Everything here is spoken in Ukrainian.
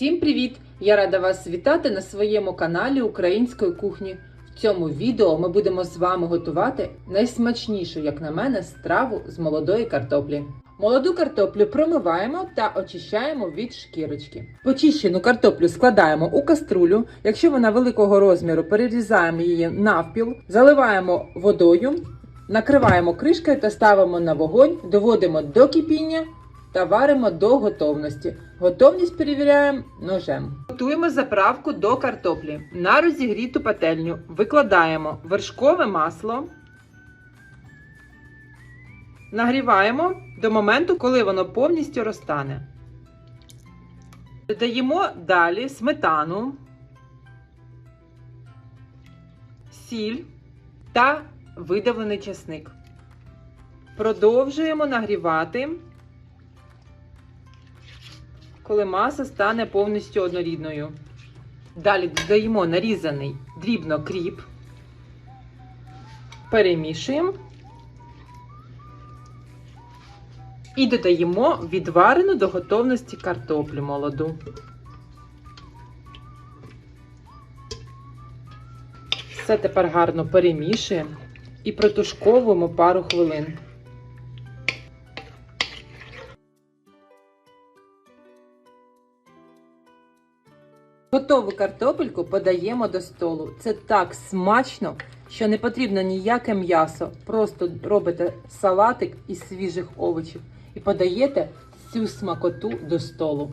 Всім привіт! Я рада вас вітати на своєму каналі Української кухні. В цьому відео ми будемо з вами готувати найсмачнішу, як на мене, страву з молодої картоплі. Молоду картоплю промиваємо та очищаємо від шкірочки. Почищену картоплю складаємо у каструлю. Якщо вона великого розміру, перерізаємо її навпіл, заливаємо водою, накриваємо кришкою та ставимо на вогонь, доводимо до кипіння та варимо до готовності. Готовність перевіряємо ножем. Готуємо заправку до картоплі. На розігріту пательню викладаємо вершкове масло. Нагріваємо до моменту, коли воно повністю розтане. Додаємо далі сметану, сіль та видавлений часник. Продовжуємо нагрівати, коли маса стане повністю однорідною. Далі додаємо нарізаний дрібно кріп, перемішуємо. І додаємо відварену до готовності картоплю молоду. Все тепер гарно перемішуємо і протушковуємо пару хвилин. Готову картопельку подаємо до столу. Це так смачно, що не потрібно ніяке м'ясо. Просто робите салатик із свіжих овочів і подаєте цю смакоту до столу.